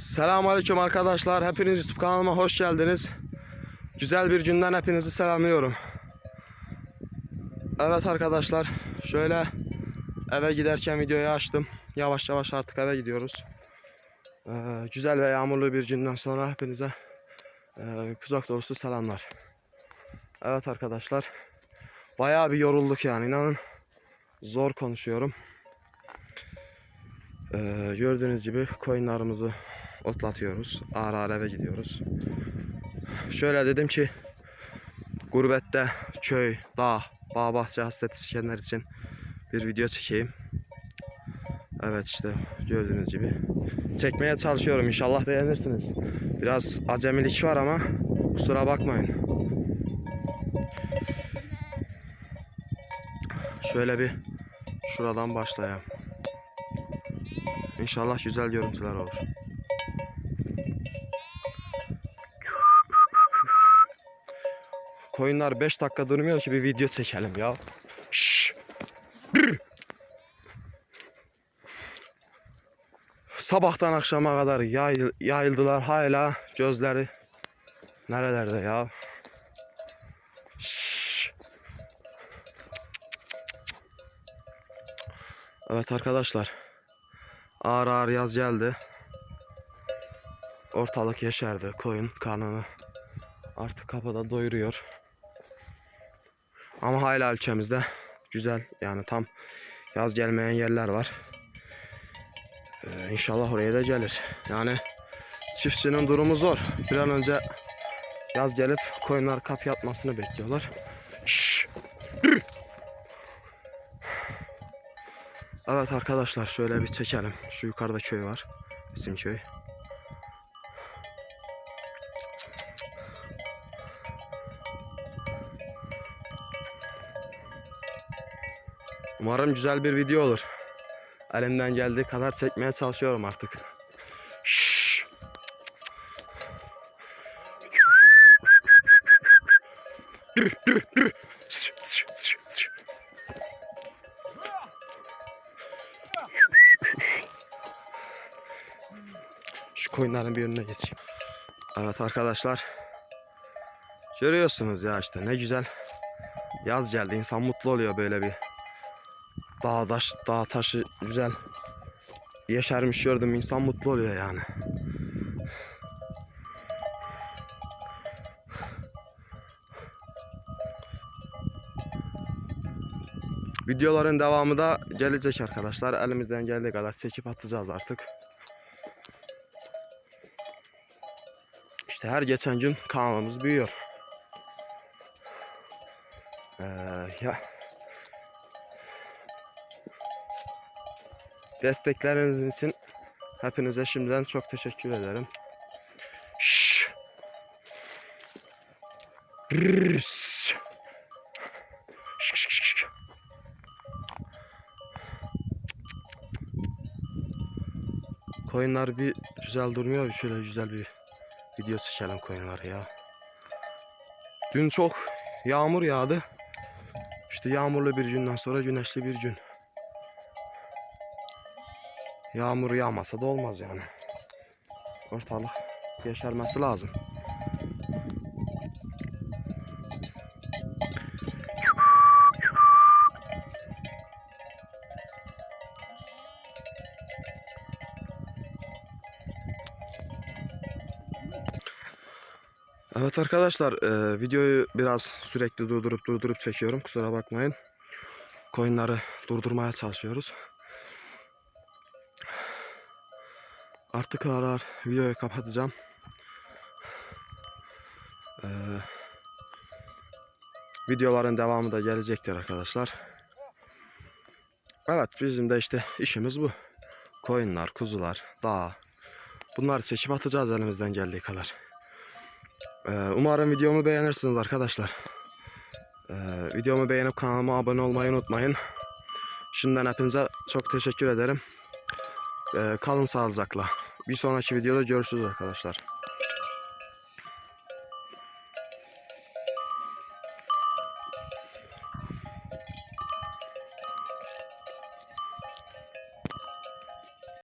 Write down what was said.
Selamünaleyküm arkadaşlar. Hepiniz YouTube kanalıma hoş geldiniz. Güzel bir günden hepinizi selamlıyorum. Evet arkadaşlar, şöyle eve giderken videoyu açtım. Yavaş yavaş artık eve gidiyoruz. Ee, güzel ve yağmurlu bir günden sonra hepinize e, kucak dolusu selamlar. Evet arkadaşlar, bayağı bir yorulduk yani inanın. Zor konuşuyorum. Ee, gördüğünüz gibi koyunlarımızı otlatıyoruz. Ağır ağır eve gidiyoruz. Şöyle dedim ki gurbette köy, dağ, bağ bahçe hasreti çekenler için bir video çekeyim. Evet işte gördüğünüz gibi çekmeye çalışıyorum. İnşallah beğenirsiniz. Biraz acemilik var ama kusura bakmayın. Şöyle bir şuradan başlayalım. İnşallah güzel görüntüler olur. Koyunlar 5 dakika durmuyor ki bir video çekelim ya. Şşş. Sabahtan akşama kadar yayıl, yayıldılar hala gözleri nerelerde ya. Şşş. Evet arkadaşlar. Ağır ağır yaz geldi. Ortalık yeşerdi. Koyun karnını artık kapıda doyuruyor. Ama hala ülkemizde güzel yani tam yaz gelmeyen yerler var. Ee, inşallah oraya da gelir. Yani çiftçinin durumu zor. Bir an önce yaz gelip koyunlar kapı atmasını bekliyorlar. Şşş. Evet arkadaşlar şöyle bir çekelim. Şu yukarıda köy var. Bizim köy. Umarım güzel bir video olur. Elimden geldiği kadar çekmeye çalışıyorum artık. Şşş. Dur, dur, dur. Şu koyunların bir önüne geçeyim. Evet arkadaşlar. Görüyorsunuz ya işte ne güzel. Yaz geldi insan mutlu oluyor böyle bir dağ taş dağ taşı güzel yeşermiş gördüm insan mutlu oluyor yani. Videoların devamı da gelecek arkadaşlar. Elimizden geldiği kadar çekip atacağız artık. İşte her geçen gün kanalımız büyüyor. Ee, ya Destekleriniz için hepinize şimdiden çok teşekkür ederim. Şşş. Koyunlar bir güzel durmuyor. Şöyle güzel bir video çekelim koyunları ya. Dün çok yağmur yağdı. İşte yağmurlu bir günden sonra güneşli bir gün. Yağmur yağmasa da olmaz yani. Ortalık yeşermesi lazım. Evet arkadaşlar e, videoyu biraz sürekli durdurup durdurup çekiyorum kusura bakmayın. Koyunları durdurmaya çalışıyoruz. Artık ağır ağır videoyu kapatacağım. Ee, videoların devamı da gelecektir arkadaşlar. Evet bizim de işte işimiz bu. Koyunlar, kuzular, dağ. Bunları çekip atacağız elimizden geldiği kadar. Ee, umarım videomu beğenirsiniz arkadaşlar. Ee, videomu beğenip kanalıma abone olmayı unutmayın. Şimdiden hepinize çok teşekkür ederim. Ee, kalın sağlıcakla. Bir sonraki videoda görüşürüz arkadaşlar.